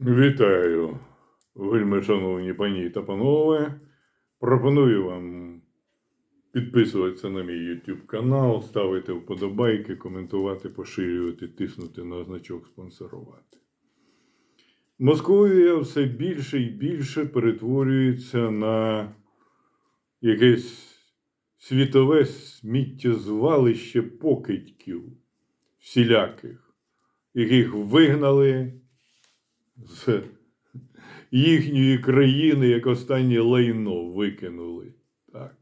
Вітаю, вельми шановні пані та панове. Пропоную вам підписуватися на мій YouTube канал, ставити вподобайки, коментувати, поширювати, тиснути на значок спонсорувати. Московія все більше і більше перетворюється на якесь світове сміттєзвалище покидьків всіляких, яких вигнали з їхньої країни, як останнє лайно викинули. Так.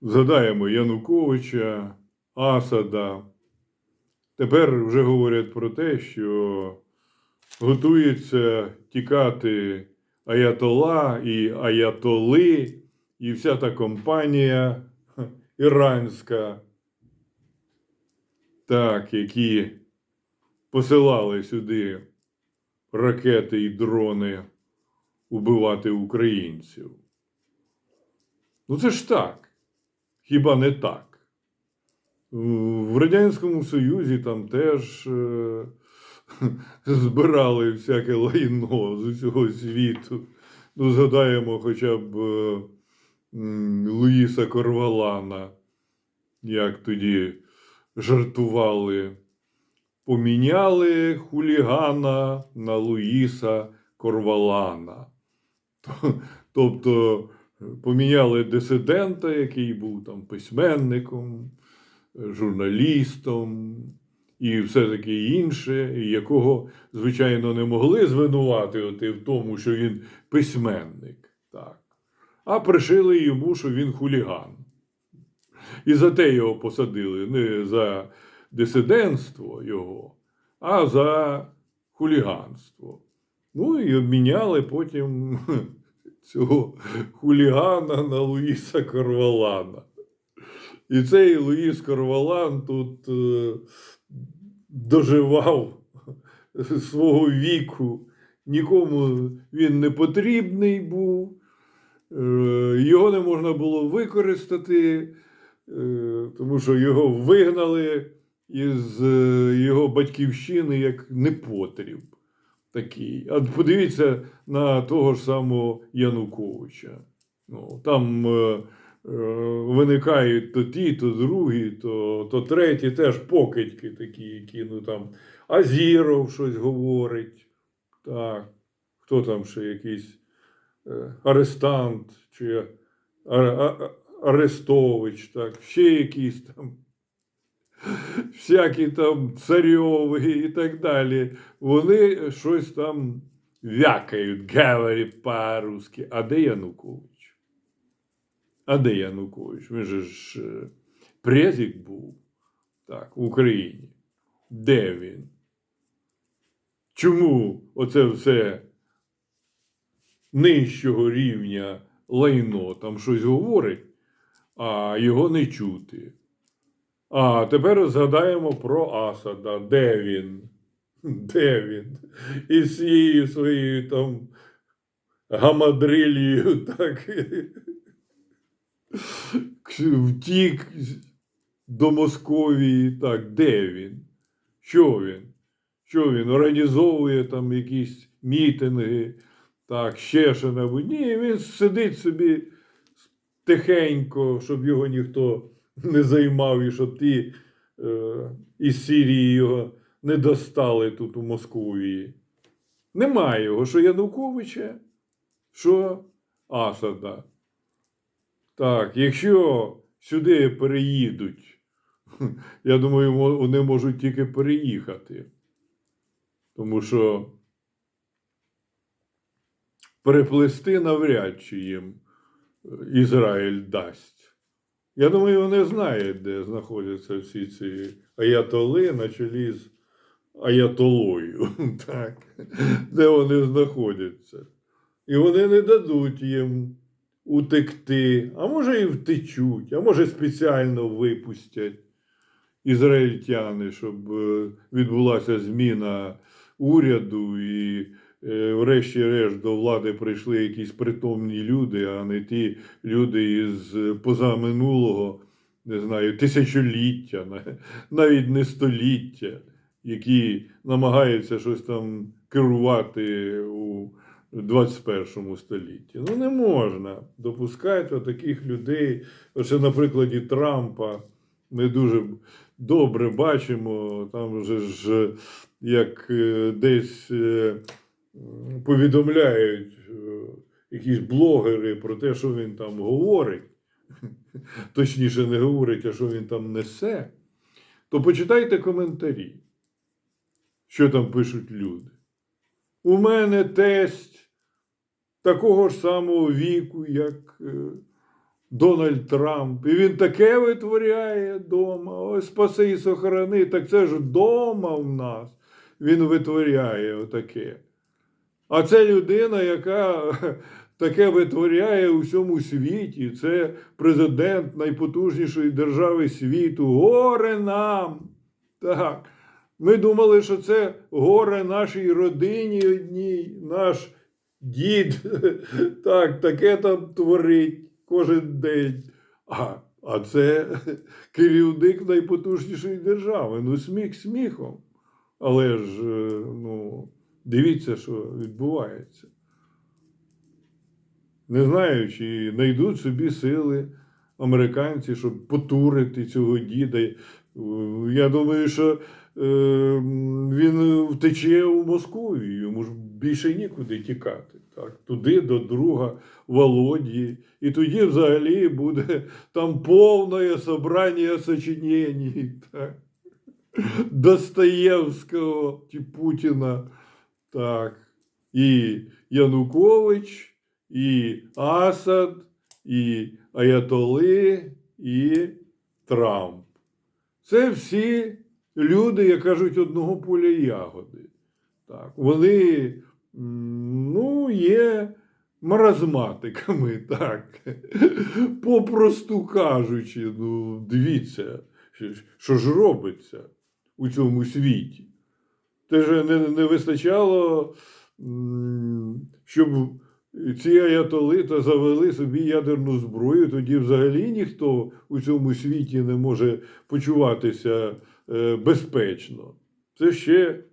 Згадаємо Януковича, Асада. Тепер вже говорять про те, що готується тікати Аятола і Аятоли, і вся та компанія іранська, так, які посилали сюди ракети і дрони убивати українців. Ну це ж так. Хіба не так? В Радянському Союзі там теж е, збирали всяке лайно з усього світу. Ну, згадаємо хоча б е, Луїса Корвалана, як тоді жартували поміняли хулігана на Луїса Корвалана. Тобто поміняли дисидента, який був там письменником, журналістом і все таке інше, якого, звичайно, не могли звинуватити в тому, що він письменник. Так. А пришили йому, що він хуліган. І за те його посадили, не за дисидентство його, а за хуліганство. Ну і обміняли потім цього хулігана на Луїса Корвалана. І цей Луїс Корвалан тут е, доживав свого віку. Нікому він не потрібний був, е, його не можна було використати, е, тому що його вигнали із е, його батьківщини як непотріб такий. А подивіться на того ж самого Януковича. Ну, там е, е, виникають то ті, то другі, то, то треті, теж покидьки такі, які ну там Азіров щось говорить. Так. Хто там ще якийсь е, арестант чи а, а, Арестович, так, ще якісь там всякі там царьові і так далі. Вони щось там вякають, говорять по-русски. А де Янукович? А де Янукович? Він же ж е, презик був так, в Україні. Де він? Чому оце все нижчого рівня лайно там щось говорить, а його не чути? А тепер згадаємо про Асада. Де він? Де він? Із цією своєю там гамадрилією, так втік до Московії. Так, де він? Що він? Що він? Організовує там якісь мітинги, так, ще що небудь. Ні, він сидить собі тихенько, щоб його ніхто не займав і щоб ті е, із Сирії його не достали тут у Московії. Немає його, що Януковича, що Асада. Так, якщо сюди переїдуть, я думаю, вони можуть тільки переїхати. Тому що переплести навряд чи їм е, Ізраїль дасть. Я думаю, вони знають, де знаходяться всі ці аятоли на чолі з аятолою, так, де вони знаходяться. І вони не дадуть їм утекти, а може і втечуть, а може спеціально випустять ізраїльтяни, щоб е, відбулася зміна уряду і, врешті-решт, до влади прийшли якісь притомні люди, а не ті люди із позаминулого, не знаю, тисячоліття, навіть не століття, які намагаються щось там керувати у 21 столітті. Ну, не можна допускати таких людей. Оце на прикладі Трампа ми дуже добре бачимо, там вже ж як е, десь е, повідомляють е, якісь блогери про те, що він там говорить, точніше не говорить, а що він там несе, то почитайте коментарі, що там пишуть люди. У мене тесть такого ж самого віку, як е, Дональд Трамп. І він таке витворяє вдома. Ось спаси і сохрани. Так це ж вдома в нас. Він витворяє отаке. А це людина, яка таке витворяє у всьому світі. Це президент найпотужнішої держави світу. Горе нам! Так. Ми думали, що це горе нашій родині одній, наш дід так, таке там творить кожен день. А, а це керівник найпотужнішої держави. Ну, сміх сміхом. Але ж, е, ну, дивіться, що відбувається. Не знаю, чи знайдуть собі сили американці, щоб потурити цього діда. Я думаю, що е, він втече у Москву, йому ж більше нікуди тікати. Так, туди до друга Володі. І тоді взагалі буде там повне собрання сочинень. Достоєвського чи Путіна. Так. І Янукович, і Асад, і Аятоли, і Трамп. Це всі люди, як кажуть, одного поля ягоди. Так. Вони ну, є маразматиками, так. Попросту кажучи, ну, дивіться, що- ж робиться у цьому світі. Те ж не, не вистачало, щоб ці аятоли та завели собі ядерну зброю, тоді взагалі ніхто у цьому світі не може почуватися е, безпечно. Це ще.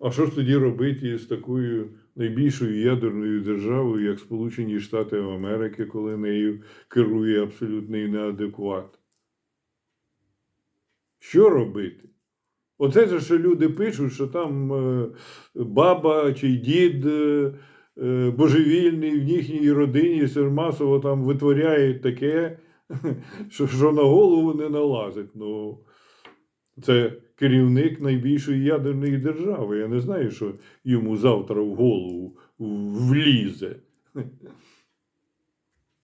А що ж тоді робити з такою найбільшою ядерною державою, як Сполучені Штати Америки, коли нею керує абсолютний неадекват? Що робити? Оце ж, що люди пишуть, що там е, баба чи дід е, е, божевільний в їхній родині масово там витворяють таке, що на голову не налазить. Ну, це керівник найбільшої ядерної держави. Я не знаю, що йому завтра в голову влізе.